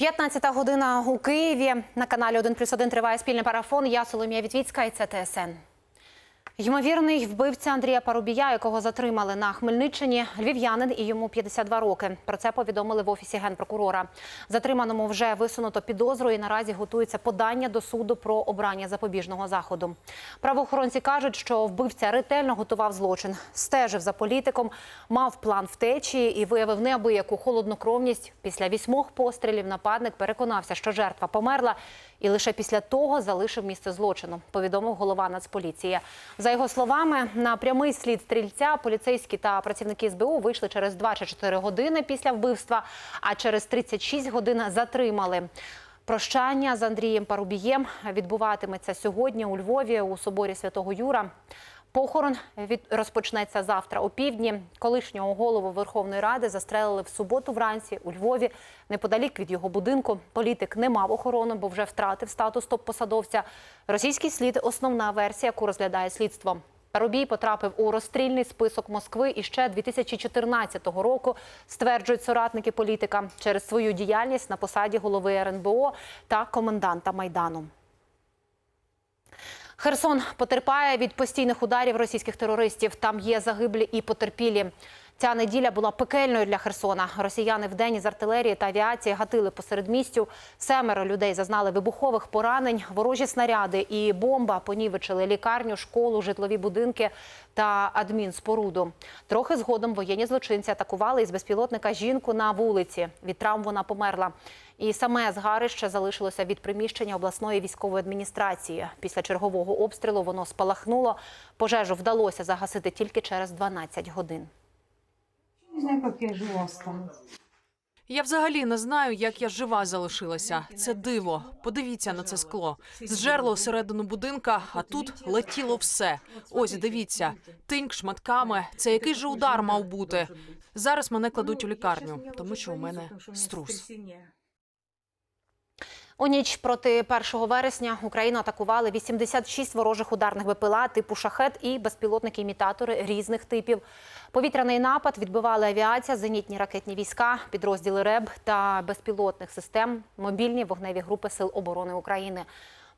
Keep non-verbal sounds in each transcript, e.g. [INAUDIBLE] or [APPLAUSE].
15 година у Києві. На каналі 1 плюс 1 триває спільний парафон. Я Соломія Вітвіцька і це ТСН. Ймовірний вбивця Андрія Парубія, якого затримали на Хмельниччині, львів'янин і йому 52 роки. Про це повідомили в офісі генпрокурора. Затриманому вже висунуто підозру і наразі готується подання до суду про обрання запобіжного заходу. Правоохоронці кажуть, що вбивця ретельно готував злочин, стежив за політиком, мав план втечі і виявив неабияку холоднокровність. Після вісьмох пострілів нападник переконався, що жертва померла, і лише після того залишив місце злочину. Повідомив голова Нацполіції. За його словами, на прямий слід стрільця поліцейські та працівники СБУ вийшли через 2 чи 4 години після вбивства, а через 36 годин затримали. Прощання з Андрієм Парубієм відбуватиметься сьогодні у Львові у соборі Святого Юра. Похорон від розпочнеться завтра о півдні. Колишнього голову Верховної Ради застрелили в суботу вранці у Львові. Неподалік від його будинку політик не мав охорони, бо вже втратив статус топ-посадовця. Російський слід основна версія, яку розглядає слідство. Парубій потрапив у розстрільний список Москви і ще 2014 року, стверджують соратники політика через свою діяльність на посаді голови РНБО та коменданта Майдану. Херсон потерпає від постійних ударів російських терористів. Там є загиблі і потерпілі. Ця неділя була пекельною для Херсона. Росіяни вдень із артилерії та авіації гатили посеред містю. Семеро людей зазнали вибухових поранень, ворожі снаряди і бомба понівечили лікарню, школу, житлові будинки та адмінспоруду. Трохи згодом воєнні злочинці атакували із безпілотника жінку на вулиці. Від травм вона померла. І саме згарище залишилося від приміщення обласної військової адміністрації. Після чергового обстрілу воно спалахнуло. Пожежу вдалося загасити тільки через 12 годин. Не знаю, як я жива осталась. Я взагалі не знаю, як я жива залишилася. Це диво. Подивіться на це скло. Зжерло всередину будинка, а тут летіло все. Ось дивіться, тиньк шматками. Це який же удар мав бути? Зараз мене кладуть у лікарню, тому що у мене струс. У ніч проти 1 вересня Україну атакували 86 ворожих ударних БПЛА типу шахет і безпілотники-імітатори різних типів. Повітряний напад відбивали авіація, зенітні ракетні війська, підрозділи РЕБ та безпілотних систем, мобільні вогневі групи Сил оборони України.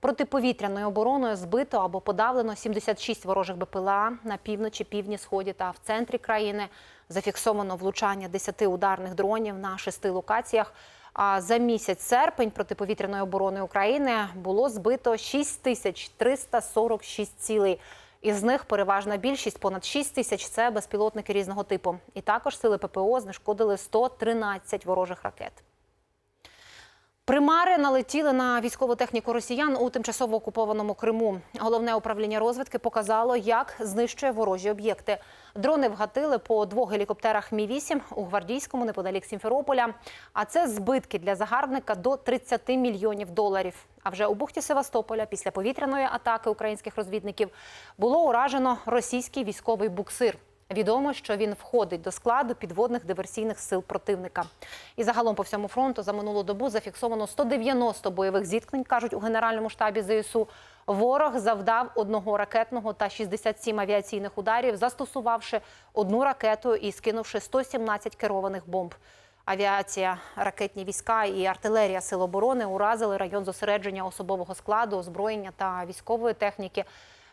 Протиповітряною обороною збито або подавлено 76 ворожих БПЛА на півночі, півдні, сході та в центрі країни. Зафіксовано влучання 10 ударних дронів на шести локаціях. А за місяць серпень протиповітряної оборони України було збито 6346 цілей. Із них переважна більшість, понад 6 тисяч, це безпілотники різного типу. І також сили ППО знешкодили 113 ворожих ракет. Примари налетіли на військову техніку росіян у тимчасово окупованому Криму. Головне управління розвідки показало, як знищує ворожі об'єкти. Дрони вгатили по двох гелікоптерах Мі 8 у гвардійському неподалік Сімферополя. А це збитки для загарбника до 30 мільйонів доларів. А вже у бухті Севастополя після повітряної атаки українських розвідників було уражено російський військовий буксир. Відомо, що він входить до складу підводних диверсійних сил противника. І загалом по всьому фронту за минулу добу зафіксовано 190 бойових зіткнень, кажуть у Генеральному штабі ЗСУ. Ворог завдав одного ракетного та 67 авіаційних ударів, застосувавши одну ракету і скинувши 117 керованих бомб. Авіація, ракетні війська і артилерія Сил оборони уразили район зосередження особового складу, озброєння та військової техніки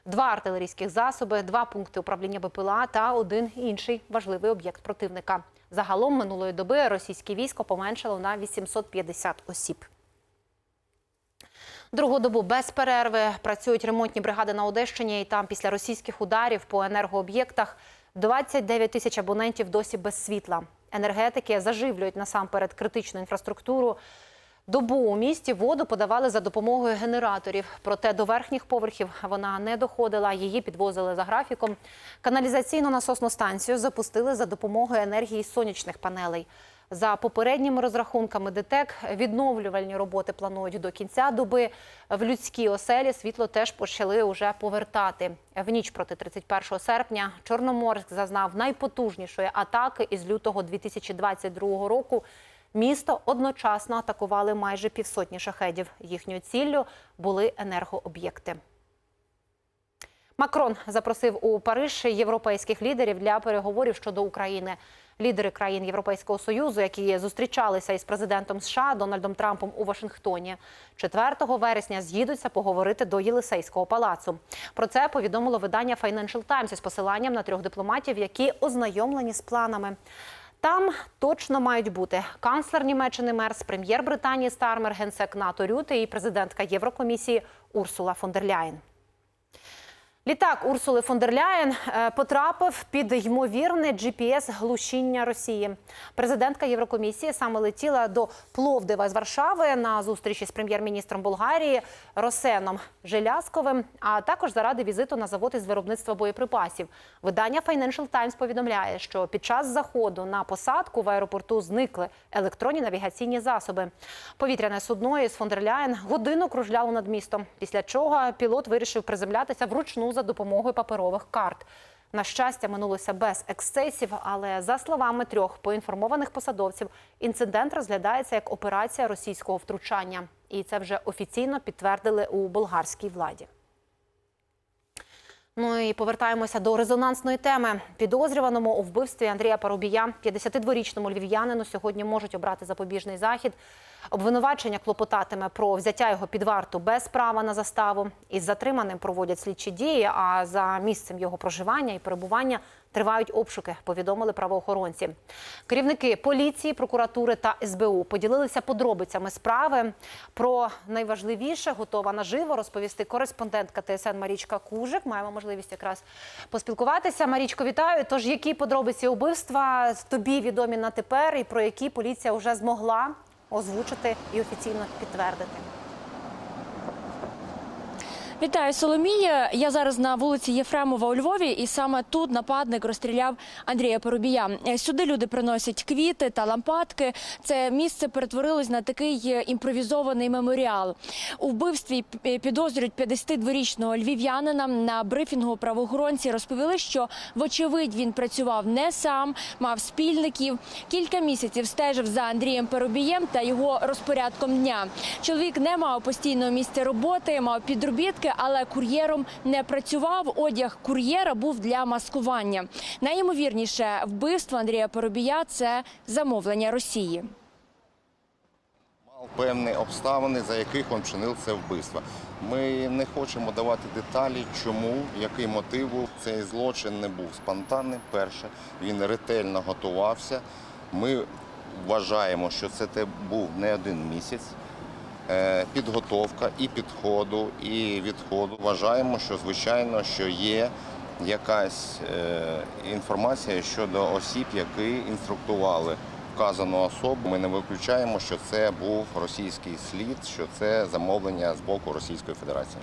два артилерійських засоби, два пункти управління БПЛА та один інший важливий об'єкт противника. Загалом минулої доби російське військо поменшало на 850 осіб. Другу добу без перерви працюють ремонтні бригади на Одещині, і там після російських ударів по енергооб'єктах 29 тисяч абонентів досі без світла. Енергетики заживлюють насамперед критичну інфраструктуру. Добу у місті воду подавали за допомогою генераторів, проте до верхніх поверхів вона не доходила. Її підвозили за графіком. Каналізаційну насосну станцію запустили за допомогою енергії сонячних панелей. За попередніми розрахунками ДТЕК відновлювальні роботи планують до кінця доби. В людській оселі світло теж почали уже повертати. В ніч проти 31 серпня Чорноморськ зазнав найпотужнішої атаки із лютого 2022 року. Місто одночасно атакували майже півсотні шахедів. Їхньою ціллю були енергооб'єкти. Макрон запросив у Париж європейських лідерів для переговорів щодо України. Лідери країн Європейського союзу, які зустрічалися із президентом США Дональдом Трампом у Вашингтоні, 4 вересня з'їдуться поговорити до Єлисейського палацу. Про це повідомило видання Financial Times із посиланням на трьох дипломатів, які ознайомлені з планами. Там точно мають бути канцлер Німеччини Мерс, прем'єр Британії Стармер, генсек НАТО Рюте і президентка Єврокомісії Урсула фон дер Ляєн. Літак Урсули фон дер Ляєн е, потрапив під ймовірне GPS-глушіння Росії. Президентка Єврокомісії саме летіла до Пловдива з Варшави на зустрічі з прем'єр-міністром Болгарії Росеном Желязковим, а також заради візиту на завод із виробництва боєприпасів. Видання Financial Times повідомляє, що під час заходу на посадку в аеропорту зникли електронні навігаційні засоби. Повітряне судно із фон дер Ляєн годину кружляло над містом. Після чого пілот вирішив приземлятися вручну за допомогою паперових карт. На щастя, минулося без ексцесів, але за словами трьох поінформованих посадовців, інцидент розглядається як операція російського втручання, і це вже офіційно підтвердили у болгарській владі. Ну і повертаємося до резонансної теми. Підозрюваному у вбивстві Андрія Парубія, 52-річному львів'янину, сьогодні можуть обрати запобіжний захід. Обвинувачення клопотатиме про взяття його під варту без права на заставу. Із затриманим проводять слідчі дії. А за місцем його проживання і перебування тривають обшуки. Повідомили правоохоронці. Керівники поліції, прокуратури та СБУ поділилися подробицями справи. Про найважливіше готова наживо розповісти кореспондентка ТСН Марічка Кужик. Маємо можливість якраз поспілкуватися. Марічко, вітаю. Тож які подробиці убивства тобі відомі на тепер, і про які поліція вже змогла озвучити і офіційно підтвердити? Вітаю, Соломія. Я зараз на вулиці Єфремова у Львові, і саме тут нападник розстріляв Андрія Поробія. Е, Сюди люди приносять квіти та лампадки. Це місце перетворилось на такий е, імпровізований меморіал. У вбивстві підозрюють 52-річного львів'янина. На брифінгу правоохоронці розповіли, що вочевидь він працював не сам, мав спільників. Кілька місяців стежив за Андрієм Поробієм та його розпорядком дня. Чоловік не мав постійного місця роботи, мав підробітки, але кур'єром не працював. Одяг кур'єра був для маскування. Найімовірніше вбивство Андрія Поробія це замовлення Росії. мав певні обставини, за яких він вчинив це вбивство. Ми не хочемо давати деталі, чому, який мотиву. Цей злочин не був спонтанним. Перше, він ретельно готувався. Ми вважаємо, що це був не один місяць. Е, Підготовка і підходу, і відходу. Вважаємо, що звичайно, що є якась е, інформація щодо осіб, які інструктували вказану особу. Ми не виключаємо, що це був російський слід, що це замовлення з боку Російської Федерації.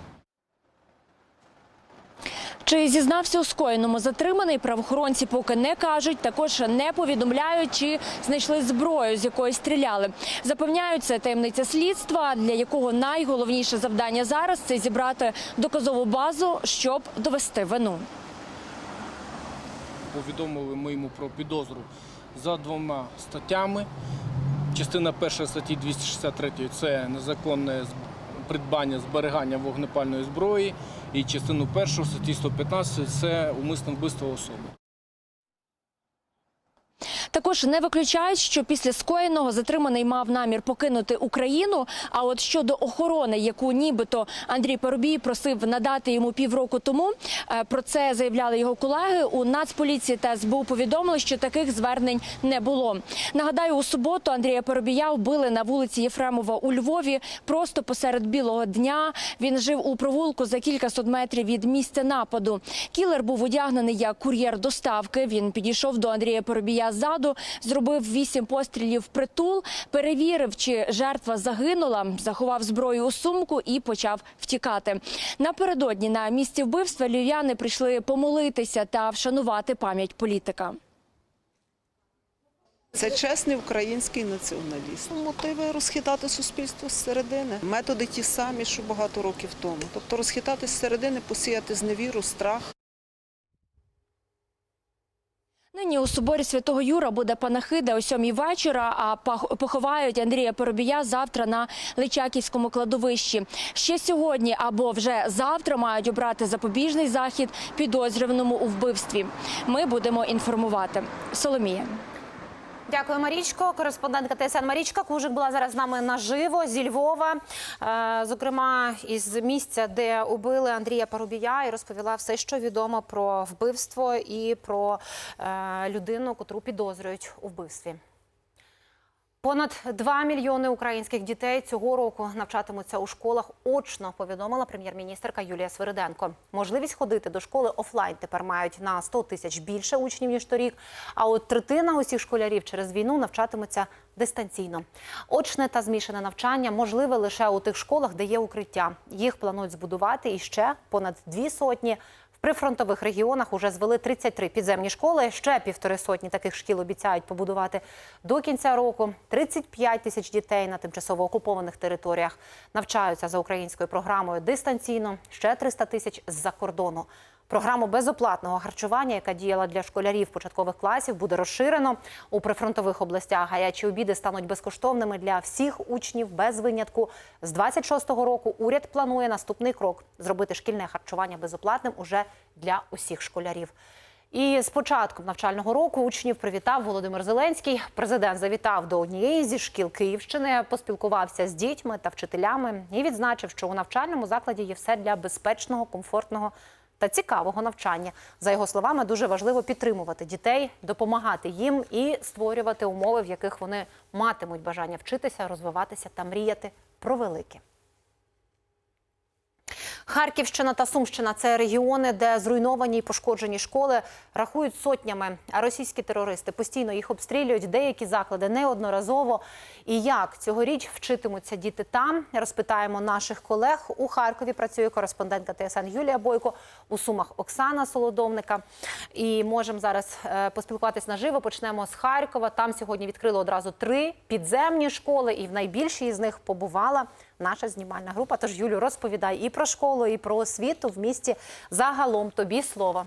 Чи зізнався у скоєному затриманий, правоохоронці поки не кажуть. Також не повідомляють, чи знайшли зброю, з якої стріляли. Запевняють, це таємниця слідства, для якого найголовніше завдання зараз це зібрати доказову базу, щоб довести вину. повідомили ми йому про підозру за двома статтями. Частина перша статті 263 це незаконне придбання зберігання вогнепальної зброї. І частину першу статті 115 це умисне вбивство особи. Також не виключають, що після скоєного затриманий мав намір покинути Україну. А от щодо охорони, яку нібито Андрій Парубій просив надати йому півроку тому, е, про це заявляли його колеги. У Нацполіції та СБУ повідомили, що таких звернень не було. Нагадаю, у суботу Андрія Парубія вбили на вулиці Єфремова у Львові просто посеред білого дня. Він жив у провулку за кількасот метрів від місця нападу. Кілер був одягнений як кур'єр доставки. Він підійшов до Андрія Поробія ззаду, зробив вісім пострілів в притул, перевірив, чи жертва загинула, заховав зброю у сумку і почав втікати. Напередодні на місці вбивства львів'яни прийшли помолитися та вшанувати пам'ять політика. Це чесний український націоналіст. Мотиви розхитати суспільство зсередини. Методи ті самі, що багато років тому. Тобто розхитати зсередини, посіяти зневіру, страх. Нині у соборі святого Юра буде панахида о сьомій вечора. А поховають Андрія Поробія завтра на Личаківському кладовищі. Ще сьогодні або вже завтра мають обрати запобіжний захід підозрюваному у вбивстві. Ми будемо інформувати. Соломія. Дякую, Марічко. Кореспондентка ТСН Марічка Кужик була зараз з нами наживо зі Львова, е, зокрема із місця, де убили Андрія Парубія, і розповіла все, що відомо про вбивство і про е, людину, котру підозрюють у вбивстві. Понад 2 мільйони українських дітей цього року навчатимуться у школах очно, повідомила прем'єр-міністерка Юлія Свириденко. Можливість ходити до школи офлайн тепер мають на 100 тисяч більше учнів ніж торік. А от третина усіх школярів через війну навчатимуться дистанційно. Очне та змішане навчання можливе лише у тих школах, де є укриття. Їх планують збудувати і ще понад дві сотні. В прифронтових регіонах уже звели 33 підземні школи. Ще півтори сотні таких шкіл обіцяють побудувати до кінця року. 35 тисяч дітей на тимчасово окупованих територіях навчаються за українською програмою дистанційно. Ще 300 тисяч з-за кордону. Програму безоплатного харчування, яка діяла для школярів початкових класів, буде розширено у прифронтових областях. Гарячі обіди стануть безкоштовними для всіх учнів без винятку. З 26-го року уряд планує наступний крок зробити шкільне харчування безоплатним уже для усіх школярів. І з початком навчального року учнів привітав Володимир Зеленський. Президент завітав до однієї зі шкіл Київщини, поспілкувався з дітьми та вчителями і відзначив, що у навчальному закладі є все для безпечного, комфортного та цікавого навчання. За його словами, дуже важливо підтримувати дітей, допомагати їм і створювати умови, в яких вони матимуть бажання вчитися, розвиватися та мріяти про велике. Харківщина та Сумщина це регіони, де зруйновані і пошкоджені школи рахують сотнями. А російські терористи постійно їх обстрілюють. Деякі заклади неодноразово. І як цьогоріч вчитимуться діти там? Розпитаємо наших колег. У Харкові працює кореспондентка ТСН Юлія Бойко, у Сумах Оксана Солодовника. І можемо зараз е, поспілкуватись наживо. Почнемо з Харкова. Там сьогодні відкрили одразу три підземні школи, і в найбільшій з них побувала наша знімальна група. Тож Юлю, розповідай і про школу, і про освіту в місті. Загалом тобі слово.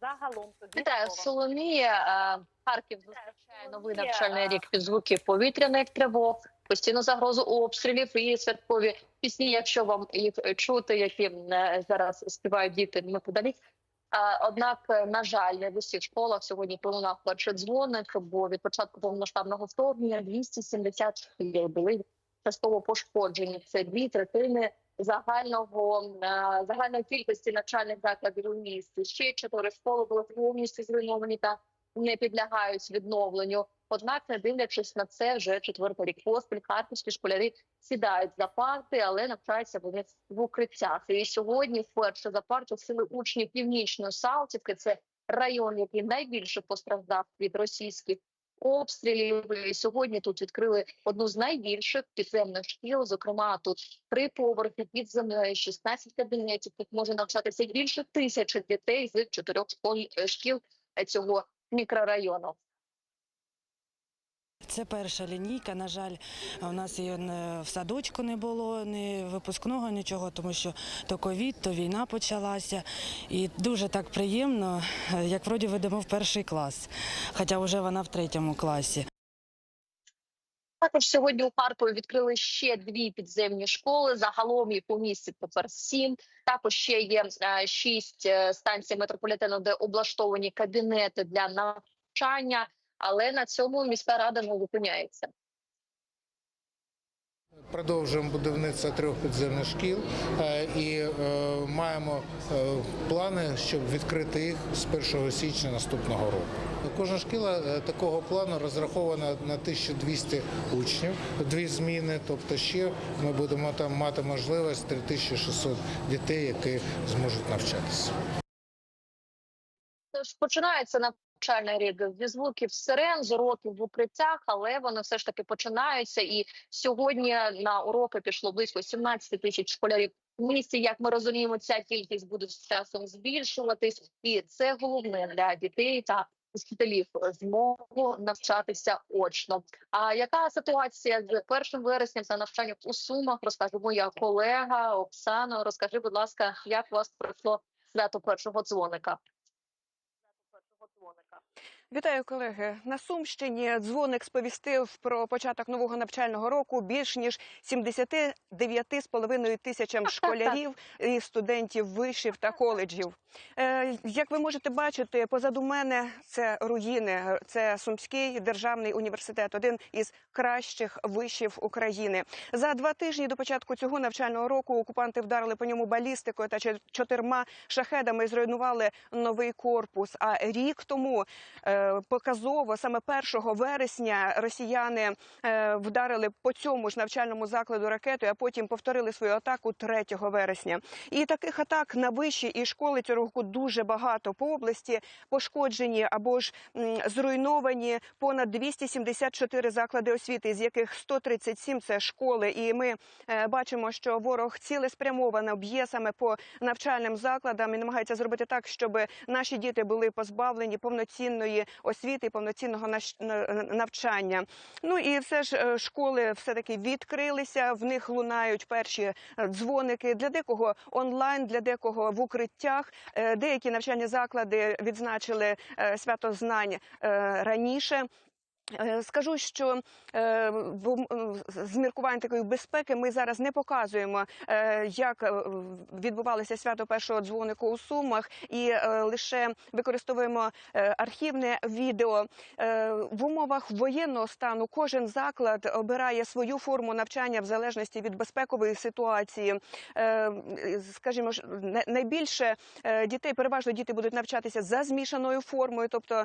Загалом тобі Вітаю, Соломія. Харків зустрічає новий навчальний рік під звуки повітряних тривог, постійну загрозу обстрілів і святкові пісні, якщо вам їх чути, які е, зараз співають діти неподалік. Е, Однак, е, на жаль, не в усіх школах сьогодні пролунав перший дзвоник, бо від початку повномасштабного вторгнення 270 шкіл були частково пошкоджені. Це дві третини загального е, загальної кількості навчальних закладів у місті. Ще чотири школи були повністю зруйновані та не підлягають відновленню. Однак, не дивлячись на це, вже четвертий рік поспіль харківські школярі сідають за парти, але навчаються вони в укриттях. І сьогодні вперше за парту сили учнів північної Салтівки. Це район, який найбільше постраждав від російських обстрілів. І сьогодні тут відкрили одну з найбільших підземних шкіл. Зокрема, тут три поверхи під землею, 16 кабінетів. Тут може навчатися більше тисячі дітей з чотирьох школ- е, шкіл е, цього мікрорайону. Це перша лінійка. На жаль, у нас її в садочку не було, ні випускного, нічого, тому що то ковід, то війна почалася. І дуже так приємно, е, як вроді ведемо в перший клас, хоча вже вона в третьому класі. Також сьогодні у Харкові відкрили ще дві підземні школи. Загалом їх у місті тепер сім. Також ще є е, шість е, станцій метрополітену, де облаштовані кабінети для навчання. Але на цьому міська рада не зупиняється. Продовжуємо будівництво трьох підземних шкіл е, і е, маємо е, плани, щоб відкрити їх з 1 січня наступного року. Кожна шкіла такого плану розрахована на 1200 учнів, дві зміни. Тобто, ще ми будемо там мати можливість 3600 дітей, які зможуть навчатися. Тож починається навчальний рік зі звуків сирен, з уроків в укриттях, але вони все ж таки починаються. І сьогодні на уроки пішло близько 17 тисяч школярів. В місті, як ми розуміємо, ця кількість буде з часом збільшуватись, і це головне для дітей та вчителів змогу навчатися очно. А яка ситуація з 1 вересня за навчанням у Сумах? Розкаже моя колега Оксана. Розкажи, будь ласка, як у вас пройшло свято першого дзвоника? Вітаю, колеги. На Сумщині дзвоник сповістив про початок нового навчального року більш ніж 79,5 тисячам [LAUGHS] школярів і студентів вишів та коледжів. Е, Як ви можете бачити, позаду мене це руїни. Це Сумський державний університет, один із кращих вишів України. За два тижні до початку цього навчального року окупанти вдарили по ньому балістикою та чо- чотирма шахедами і зруйнували новий корпус. А рік тому е, показово саме 1 вересня росіяни е, вдарили по цьому ж навчальному закладу ракетою, а потім повторили свою атаку 3 вересня. І таких атак на виші і школи цього року дуже багато по області пошкоджені або ж зруйновані понад 274 заклади освіти, з яких 137 – це школи. І ми е, бачимо, що ворог цілеспрямовано б'є саме по навчальним закладам і намагається зробити так, щоб наші діти були позбавлені повноцінної освіти, повноцінного на- навчання. Ну і все ж е, школи все таки відкрилися. В них лунають перші е, дзвоники для декого онлайн, для декого в укриттях. Е, Деякі навчальні заклади відзначили свято знань раніше. Е, Скажу, що е, з міркувань такої безпеки ми зараз не показуємо, е, як відбувалося свято першого дзвонику у Сумах, і лише використовуємо архівне відео. В умовах воєнного стану кожен заклад обирає свою форму навчання в залежності від безпекової ситуації. Скажімо, найбільше дітей, переважно діти будуть навчатися за змішаною формою, тобто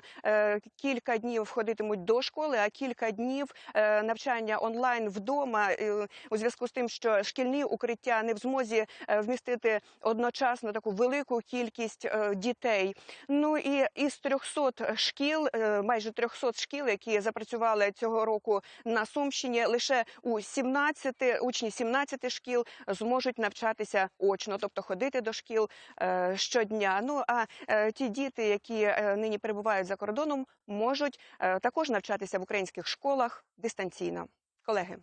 кілька днів ходитимуть до школи, а кілька днів е, навчання онлайн вдома е, у зв'язку з тим, що шкільні укриття не в змозі е, вмістити одночасно таку велику кількість дітей. Ну і із 300 шкіл, майже 300 шкіл, які запрацювали цього року на Сумщині, лише у 17 учні 17 шкіл зможуть навчатися очно, тобто ходити до шкіл щодня. Ну а ті діти, які нині перебувають за кордоном, можуть також навчатися в українських школах дистанційно. Колеги.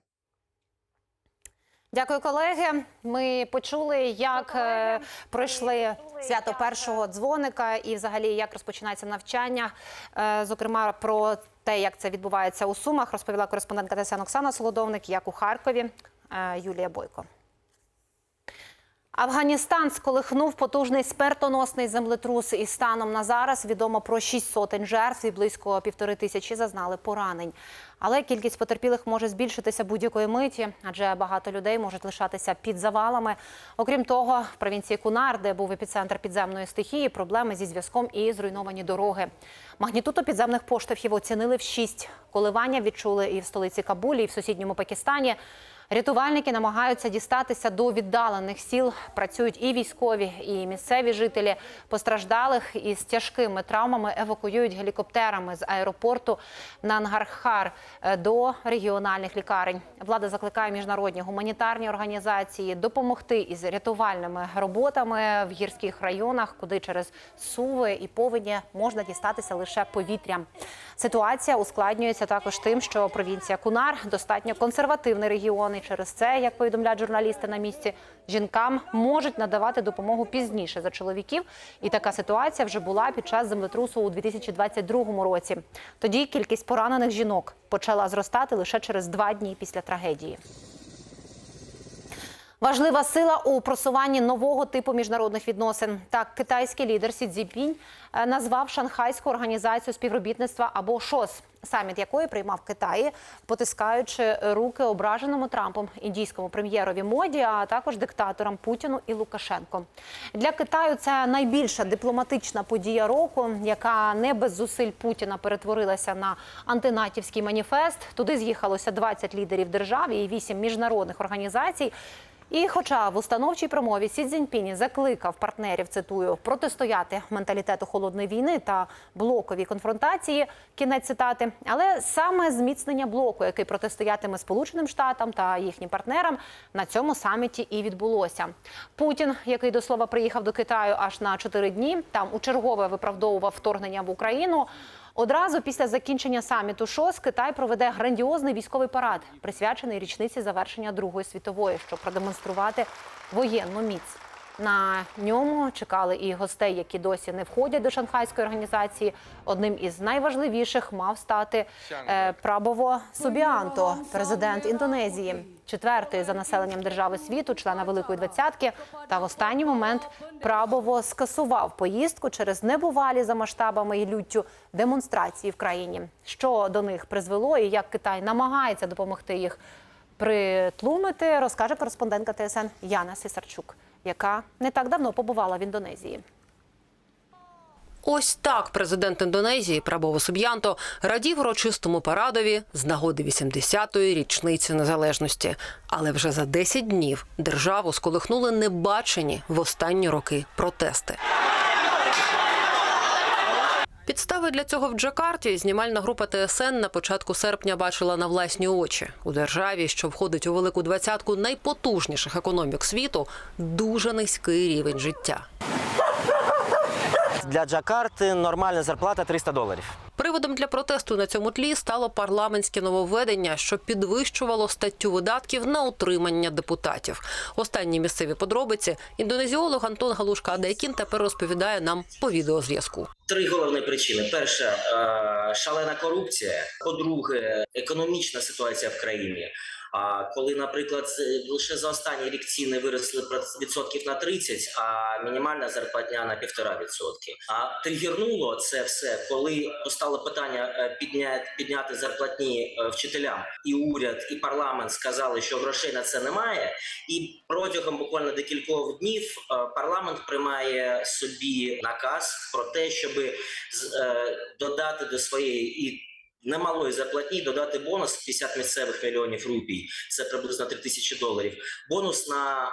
Дякую, колеги. Ми почули, як е, пройшли свято першого дзвоника і взагалі як розпочинається навчання. Е, Зокрема, про те, як це відбувається у Сумах, розповіла кореспондентка ТСН Оксана Солодовник, як у Харкові е, Юлія Бойко. Афганістан сколихнув потужний смертоносний землетрус, і станом на зараз відомо про шість сотень жертв і близько півтори тисячі зазнали поранень. Але кількість потерпілих може збільшитися будь-якої миті, адже багато людей можуть лишатися під завалами. Окрім того, в провінції Кунар, де був епіцентр підземної стихії, проблеми зі зв'язком і зруйновані дороги. Магнітуду підземних поштовхів оцінили в шість. Коливання відчули і в столиці Кабулі, і в сусідньому Пакистані. Рятувальники намагаються дістатися до віддалених сіл. Працюють і військові, і місцеві жителі. Постраждалих із тяжкими травмами евакуюють гелікоптерами з аеропорту Нангархар е, до регіональних лікарень. Влада закликає міжнародні гуманітарні організації допомогти із рятувальними роботами в гірських районах, куди через суви і повені можна дістатися лише повітрям. Ситуація ускладнюється також тим, що провінція Кунар достатньо консервативний регіон. І через це, як повідомляють журналісти на місці, жінкам можуть надавати допомогу пізніше за чоловіків. І така ситуація вже була під час землетрусу у 2022 році. Тоді кількість поранених жінок почала зростати лише через два дні після трагедії. Важлива сила у просуванні нового типу міжнародних відносин. Так, китайський лідер Сі Цзіпінь е, назвав Шанхайську організацію співробітництва або ШОС, саміт якої приймав Китаї, потискаючи руки ображеному Трампом індійському прем'єрові моді, а також диктаторам Путіну і Лукашенко. Для Китаю це найбільша дипломатична подія року, яка не без зусиль Путіна перетворилася на антинатівський маніфест. Туди з'їхалося 20 лідерів держав і 8 міжнародних організацій. І, хоча в установчій промові Сі Цзіньпінь закликав партнерів, цитую, протистояти менталітету холодної війни та блоковій конфронтації, кінець цитати, але саме зміцнення блоку, який протистоятиме Сполученим Штатам та їхнім партнерам, на цьому саміті і відбулося. Путін, який до слова приїхав до Китаю аж на чотири дні, там у чергове виправдовував вторгнення в Україну. Одразу після закінчення саміту ШОС Китай проведе грандіозний військовий парад, присвячений річниці завершення Другої світової, щоб продемонструвати воєнну міць. На ньому чекали і гостей, які досі не входять до шанхайської організації. Одним із найважливіших мав стати е, Прабово Собіанто, президент Індонезії, четвертої за населенням держави світу, члена Великої двадцятки. Та в останній момент Прабово скасував поїздку через небувалі за масштабами і люттю демонстрації в країні. Що до них призвело і як Китай намагається допомогти їх притлумити, розкаже кореспондентка ТСН Яна Сисарчук, яка не так давно побувала в Індонезії. Ось так президент Індонезії Прабово Суб'янто радів урочистому парадові з нагоди 80-ї річниці незалежності. Але вже за 10 днів державу сколихнули небачені в останні роки протести. Підстави для цього в Джакарті знімальна група ТСН на початку серпня бачила на власні очі у державі, що входить у велику двадцятку найпотужніших економік світу, дуже низький рівень життя. Для Джакарти нормальна зарплата 300 доларів. Приводом для протесту на цьому тлі стало парламентське нововведення, що підвищувало статтю видатків на утримання депутатів. Останні місцеві подробиці індонезіолог Антон Галушка Адайкін тепер розповідає нам по відеозв'язку. Три головні причини: перша е, шалена корупція. По-друге, економічна ситуація в країні. А коли, наприклад, лише за останній рік ціни виросли відсотків на 30, а мінімальна зарплатня на півтора відсотки. А тригернуло це все, коли постало питання е, підняти, підняти зарплатні е, вчителям, і уряд, і парламент сказали, що грошей на це немає. І протягом буквально декількох днів е, парламент приймає собі наказ про те, щоб додати до своєї і немалої зарплатні додати бонус 50 місцевих мільйонів рупій. Це приблизно 3 тисячі доларів. Бонус на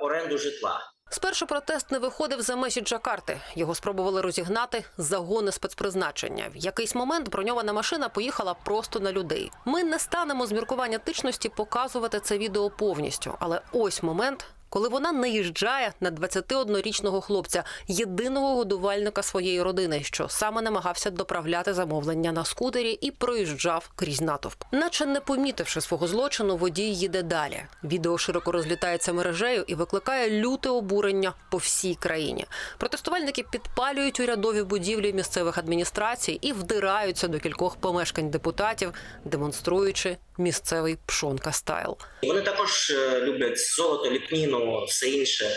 е, оренду житла. Спершу протест не виходив за межі Джакарти. Його спробували розігнати загони спецпризначення. В якийсь момент броньована машина поїхала просто на людей. Ми не станемо з міркування тичності показувати це відео повністю, але ось момент. Коли вона наїжджає на 21-річного хлопця, єдиного годувальника своєї родини, що саме намагався доправляти замовлення на скутері і проїжджав крізь натовп. Наче не помітивши свого злочину, водій їде далі. Відео широко розлітається мережею і викликає люте обурення по всій країні. Протестувальники підпалюють урядові будівлі місцевих адміністрацій і вдираються до кількох помешкань депутатів, демонструючи місцевий пшонка стайл. Вони також е, люблять золото, ліпніну, все інше.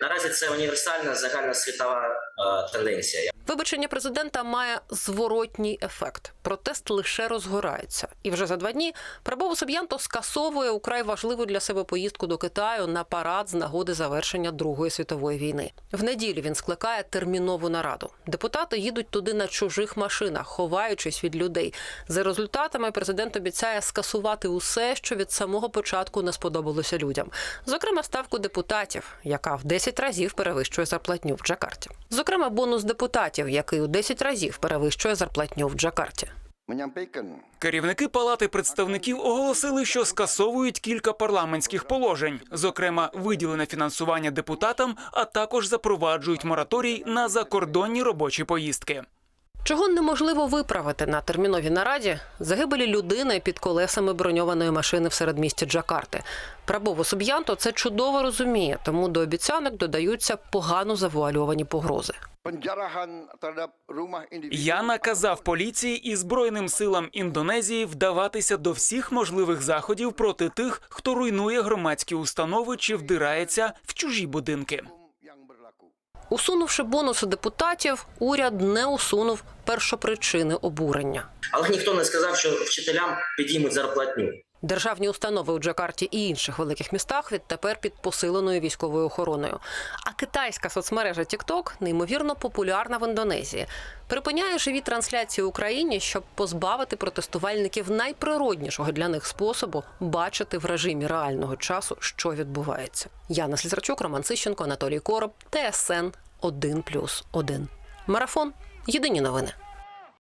Наразі це універсальна загальносвітова е, тенденція. Вибачення президента має зворотній ефект. Протест лише розгорається. І вже за два дні Прабово Соб'янто скасовує украй важливу для себе поїздку до Китаю на парад з нагоди завершення Другої світової війни. В неділю він скликає термінову нараду. Депутати їдуть туди на чужих машинах, ховаючись від людей. За результатами президент обіцяє скасувати усе, що від самого початку не сподобалося людям. Зокрема, ставку депутатів, яка в 10 разів перевищує зарплатню в Джакарті. Зокрема, бонус депутатів, який у 10 разів перевищує зарплатню в Джакарті. Керівники Палати представників оголосили, що скасовують кілька парламентських положень, зокрема, виділене фінансування депутатам, а також запроваджують мораторій на закордонні робочі поїздки. Чого неможливо виправити на терміновій нараді загибелі людини під колесами броньованої машини в середмісті Джакарти. Прабово Суб'янто це чудово розуміє, тому до обіцянок додаються погано завуальовані погрози. Я наказав поліції і збройним силам Індонезії вдаватися до всіх можливих заходів проти тих, хто руйнує громадські установи чи вдирається в чужі будинки. Усунувши бонуси депутатів, уряд не усунув першопричини обурення. Але ніхто не сказав, що вчителям підіймуть зарплатню. Державні установи у Джакарті і інших великих містах відтепер під посиленою військовою охороною. А китайська соцмережа TikTok неймовірно популярна в Індонезії. Припиняє живі трансляції Україні, щоб позбавити протестувальників найприроднішого для них способу бачити в режимі реального часу, що відбувається. Яна Слізарчук, Роман Сищенко, Анатолій Короб, ТСН 1+,1. Марафон. Єдині новини.